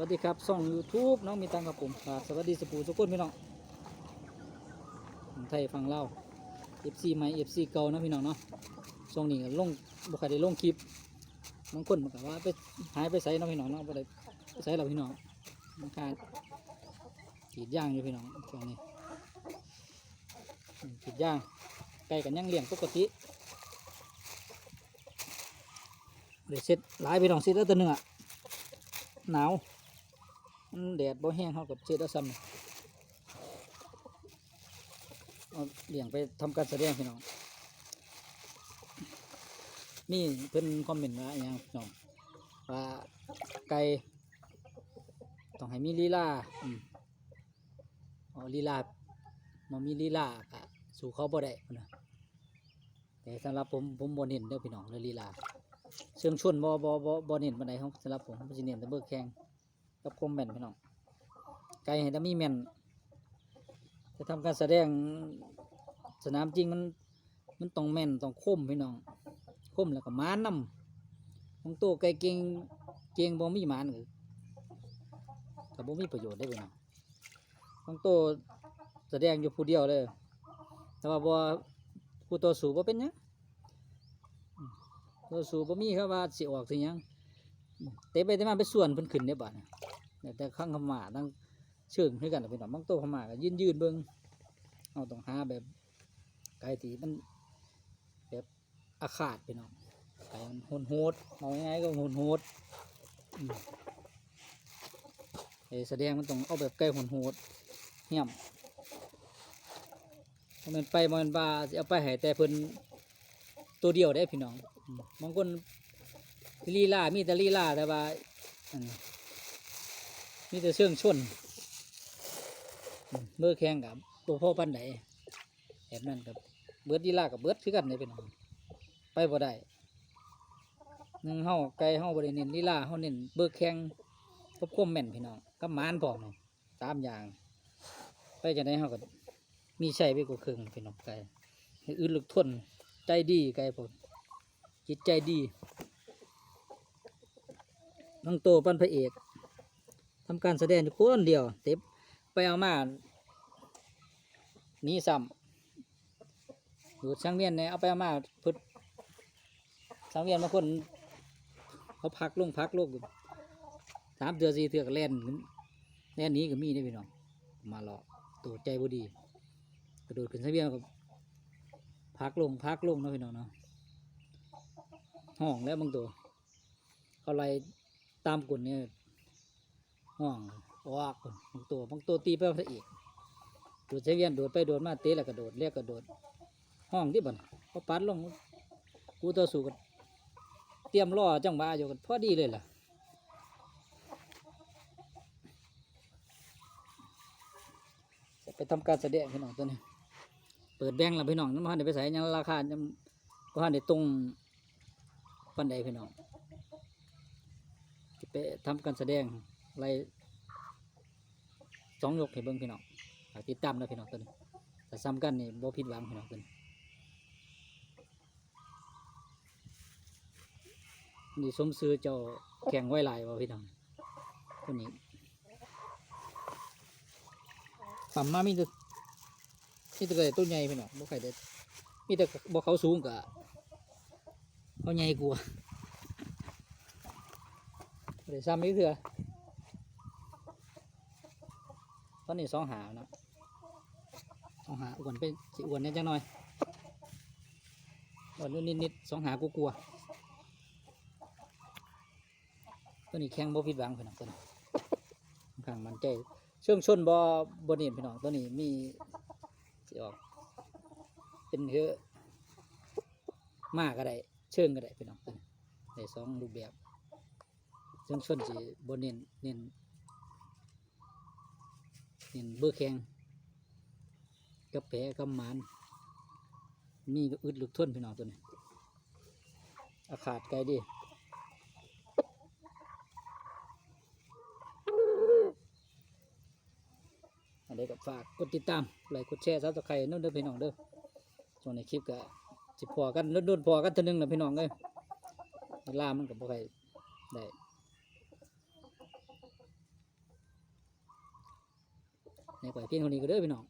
วัสดีครับส่อง YouTube น้องมีตังครับผมครับสวัสดีสปูสกุลพี่น้องไทยฝั่งลา FC ใหม่ FC เก่านะพี่น้องเนาะช่วงนี้ลงบ่ค่อยได้ลงคลิปบางคนมันก็ว่าไปหายไปใส่เนาะพี่น้องเนาะไปใส่เราพี่น้องมันการกรีดย่างอยู่พี่น้องช่วงนี้อืมกรีดย่างไก่กันยังเลี้ยงปกติเดี๋ยวเสร็จหลายพี่น้องเสร็จแล้วตัวหนึงอะหนาว แดดบ่แห้งเขากับเช็ดเอาซ้ำเอาเลี้ยงไปทำการแสดงพี่น้องนี่เพิ่นคอมเมนต์ว่าอย่างพี่น้องว่าไก่ต้องให้มีลีลาอืมอ๋อลีลามันมีลีลากะสู่เขาบ่ได้พุ่นนะแต่สำหรับผมผมบ่เน้นเด้อพี่น้องเรื่องลีลาเชิงชวนบ่บ่บ่บ่เน้นปานใดของสำหรับผมผมสิเน้นแต่เบิกแข้ง กับคมแม่นพี่น้องไก่ให้แต่มีแม่นจะทำการแสดงสนามจริงมันมันต้องแม่นต้องคมพี่น้องคมแล้วก็ม้านำของตัวไก่เก่งเก่งบ่มีหมานก็ก็บ่มีประโยชน์ได้พี่น้องของตัวแสดงอยู่ผู้เดียวเลย แต่ว่าบ่ผู้ต่อสู้บ่เป็นหยังเราสูบมีครับว่าสิออกสิหยัง เตะไปเตะมาไปส่วนเพิ่นขึ้นได้บัดน่ะแต่ข้างขม่าตั้งเชิงคือกันล่ะพี่น้องบางโตวขม่าก็ยืนยืนเบิ่งเอาต้องหาแบบไก่ที่มันแบบอาขาดพี่น้องไก่มันโหดโหดเอาง่ายๆก็โหดโหดๆอืมไอ้แสดงมันต้องเอาแบบไก่โหดโหดเหี้ยมมันไปบ่แมันบาเอาไปให้แต่เพิ่นตัวเดียวได้พี่น้องบางคน ลีลามีแต่ลีลาแต่ว่ามีแต่เชื่องชนอืมเบอแข่งกับตัวพ่อปันไหนแบบนั้นกับเบิดลีลากับเบิดคือกันเลยเป็นองไปบ่ได้หนึ่งเฮาไกลเฮาบ่ได้เน้นลีลาเฮาเน้นเบอร์แข่งกับควมแม่นพี่น้องกับหมานพร้อมนี่สามอย่าง ไปจังไดเฮาก็มีใช้ไปกว่าครึ่งพี่น้องไกลให้อื่นลึกทนใจดีไกลผมจิตใจดี น้องโตปั้นพระเอกทำการแสดงคนเดียวเต็บไปเอามานีซ้ำดูช่างเวียนเนี่ยเอาไปเอามาพุดช่างเวียนบางคนเขาพักลงพักลงอยู่สามเดือนสี่เดือนก็แล่นขึ้นแล่นนี้ก็มีได้พี่น้องมาหลอกตัวใจบ่ดี กระโดดขึ้นช่างเวียนก็พักลงพักลงนะพี่น้องเนาะห้องแล้วบางตัวเขาไล่ ตามกุ่นเนี่ยห้องออกพุ่นบางตัวบางตัวตีไปพระเอกโดดใช้เวียนโดดไปโดดมาเตะแล้วก็โดดเรียกก็โดด ห้องที่บ่นเขาปัดลงกูต่อสู้กันเตรียมล่อจังหวะอยู่กันพอดีเลยล่ะจะไปทำการแสดงพี่น้องตัวนี้เปิดแบงค์แล้วพี่น้องน้ำมันเดี๋ยวไปใส่ยังราคายังก็หันได้ตรงปันใดพี่น้อง ไปทำการแสดงอะไรสองยกให้เบิ่งพี่น้องฝากติดตามนะพี่น้องตัวนี้แต่ซ้ำกันนี่บ่ผิดหวังพี่น้องตัวนี้นี่สมซื้อเจ้าแข่งไว้หลายบ่พี่น้องตัวนี้ปั๊มมามีแต่มีแต่ตัวใหญ่พี่น้องบ่ใครได้มีแต่บ่เขาสูงกะเขาใหญ่กว่า เดี๋ยวซ้ำอีกเถื่อตอนนี้สองหาเนาะสองหาอ้วนไปสิอ้วนเนี่ยจังหน่อยอ้วนนิดนิดๆสองหากูกลัวตัวนี้แข็งบ่ผิดหวังพี่น้องตัวนี้ค่อนข้างมันใจเชื่องชนบ่บ่เนียนพี่น้องตัวนี้มีสิออกเป็นเหือมากก็ได้เชิงก็ได้พี่น้องตัวนี้ได้สองรูปแบบ ซึ่งชนสิบนเน้นเน้นเน้นเบอร์แข็งกับแผลกับหมานมีก็อึดลึกทนพี่น้องตัวนี้อาขาดไกลดีอันนี้ก็ฝากกดติดตามไลค์กดแชร์ซับสไครต์นั่นเด้อพี่น้องเด้อส่วนในคลิปก็สิพอกันโดนๆพอกันเทีนึงนะพี่น้องเอ้ยเวลามันก็บ่ค่อยได้ ในปล่อยเพียงเท่านี้ก็เด้อพี่น้อง